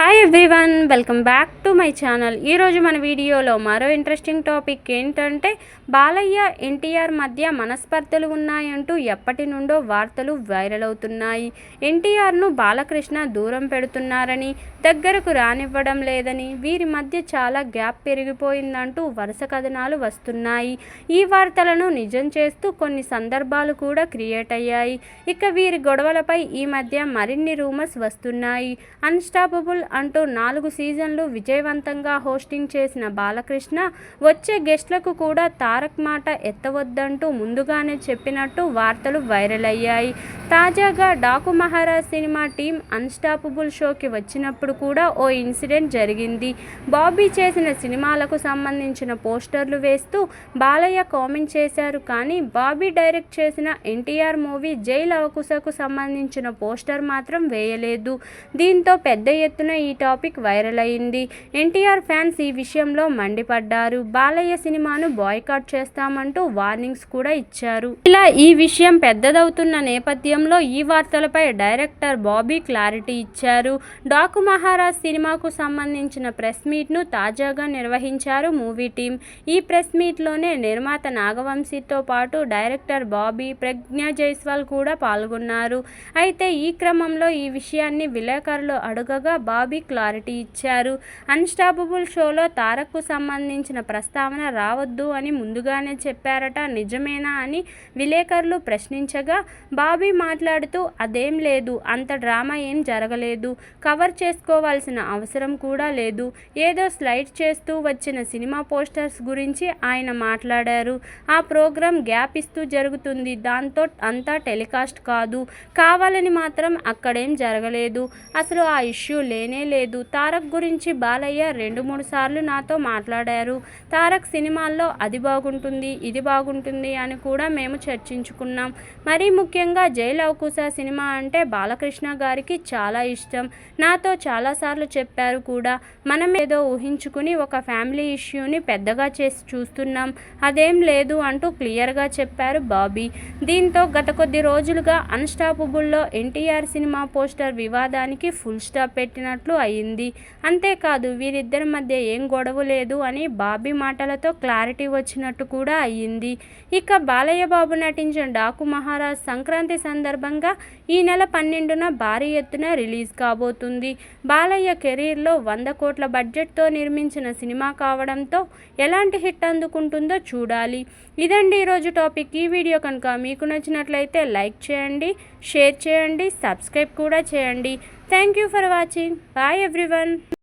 Hi everyone welcome back to my channel ఈరోజు మన వీడియోలో మరో ఇంట్రెస్టింగ్ టాపిక్ ఏంటంటే బాలయ్య ఎన్టీఆర్ మధ్య మనస్పర్ధలు ఉన్నాయంటూ ఎప్పటి నుండో వార్తలు వైరల్ అవుతున్నాయి. ఎన్టీఆర్ను బాలకృష్ణ దూరం పెడుతున్నారని దగ్గరకు రానివ్వడం లేదని వీరి మధ్య చాలా గ్యాప్ పెరిగిపోయిందంటూ వరుస కథనాలు వస్తున్నాయి. ఈ వార్తలను నిజం చేస్తూ కొన్ని సందర్భాలు కూడా క్రియేట్ అయ్యాయి. ఇక వీరి గొడవలపై ఈ మధ్య మరిన్ని రూమర్స్ వస్తున్నాయి. అన్స్టాపబుల్ అంటూ నాలుగు సీజన్లు విజయవంతంగా హోస్టింగ్ చేసిన బాలకృష్ణ వచ్చే గెస్ట్లకు కూడా తారక్ మాట ఎత్తవద్దంటూ ముందుగానే చెప్పినట్టు వార్తలు వైరల్ అయ్యాయి. తాజాగా Daaku Maharaj cinema team unstoppable షోకి వచ్చినప్పుడు కూడా ఓ ఇన్సిడెంట్ జరిగింది. బాబీ చేసిన సినిమాలకు సంబంధించిన పోస్టర్లు వేస్తూ బాలయ్య కామెంట్ చేశారు కానీ బాబీ డైరెక్ట్ చేసిన ఎన్టీఆర్ మూవీ జైల్ అవకుశకు సంబంధించిన పోస్టర్ మాత్రం వేయలేదు. దీంతో పెద్ద ఎత్తున ఈ టాపిక్ వైరల్ అయింది. ఎన్టీఆర్ ఫ్యాన్స్ ఈ విషయంలో మండిపడ్డారు. బాలయ్య సినిమాను బాయ్కాట్ చేస్తామంటూ వార్నింగ్స్ కూడా ఇచ్చారు. ఇలా ఈ విషయం పెద్దదవుతున్న నేపథ్యంలో ఈ వార్తలపై డైరెక్టర్ బాబీ క్లారిటీ ఇచ్చారు. డాకు మహారాజ్ సినిమాకు సంబంధించిన ప్రెస్ మీట్ను తాజాగా నిర్వహించారు మూవీ టీం ఈ ప్రెస్ మీట్లోనే నిర్మాత నాగవంశీతో పాటు డైరెక్టర్ బాబీ ప్రజ్ఞ జైస్వాల్ కూడా పాల్గొన్నారు. అయితే ఈ క్రమంలో ఈ విషయాన్ని విలేకరులు అడగగా బాబీ క్లారిటీ ఇచ్చారు. అన్స్టాపబుల్ షోలో తారక్కు సంబంధించిన ప్రస్తావన రావద్దు అని ముందుగానే చెప్పారట. నిజమేనా అని విలేకరులు ప్రశ్నించగా బాబీ మాట్లాడుతూ అదేం లేదు. అంత డ్రామా ఏం జరగలేదు. కవర్ చేసుకోవాల్సిన అవసరం కూడా లేదు. ఏదో స్లైడ్ చేస్తూ వచ్చిన సినిమా పోస్టర్స్ గురించి ఆయన మాట్లాడారు. ఆ ప్రోగ్రాం గ్యాప్ ఇస్తూ జరుగుతుంది. దాంతో అంతా టెలికాస్ట్ కాదు. కావాలని మాత్రం అక్కడేం జరగలేదు. అసలు ఆ ఇష్యూ లేనే లేదు. తారక్ గురించి బాలయ్య రెండు మూడు సార్లు నాతో మాట్లాడారు. తారక్ సినిమాల్లో అది బాగుంటుంది ఇది బాగుంటుంది అని కూడా మేము చర్చించుకున్నాం. మరీ ముఖ్యంగా జైలవకుశ సినిమా అంటే బాలకృష్ణ గారికి చాలా ఇష్టం. నాతో చాలాసార్లు చెప్పారు కూడా. మనం ఏదో ఊహించుకుని ఒక ఫ్యామిలీ ఇష్యూని పెద్దగా చేసి చూస్తున్నాం. అదేం లేదు అంటూ క్లియర్గా చెప్పారు బాబీ. దీంతో గత కొద్ది రోజులుగా అన్స్టాపబుల్లో ఎన్టీఆర్ సినిమా పోస్టర్ వివాదానికి ఫుల్ స్టాప్ పెట్టినట్లు అయింది. అంతేకాదు వీరిద్దరి మధ్య ఏం గొడవ లేదు అని బాబీ మాటలతో క్లారిటీ వచ్చినట్టు కూడా అయ్యింది. ఇక బాలయ్య బాబు నటించిన డాకు మహారాజ్ సంక్రాంతి సందర్భంగా ఈ నెల పన్నెండున భారీ ఎత్తున రిలీజ్ కాబోతుంది. బాలయ్య కెరీర్లో వంద కోట్ల బడ్జెట్తో నిర్మించిన సినిమా కావడంతో ఎలాంటి హిట్ అందుకుంటుందో చూడాలి. ఇదండి ఈరోజు టాపిక్. ఈ వీడియో కనుక మీకు నచ్చినట్లయితే లైక్ చేయండి షేర్ చేయండి సబ్స్క్రైబ్ కూడా చేయండి. Thank you for watching. Bye everyone.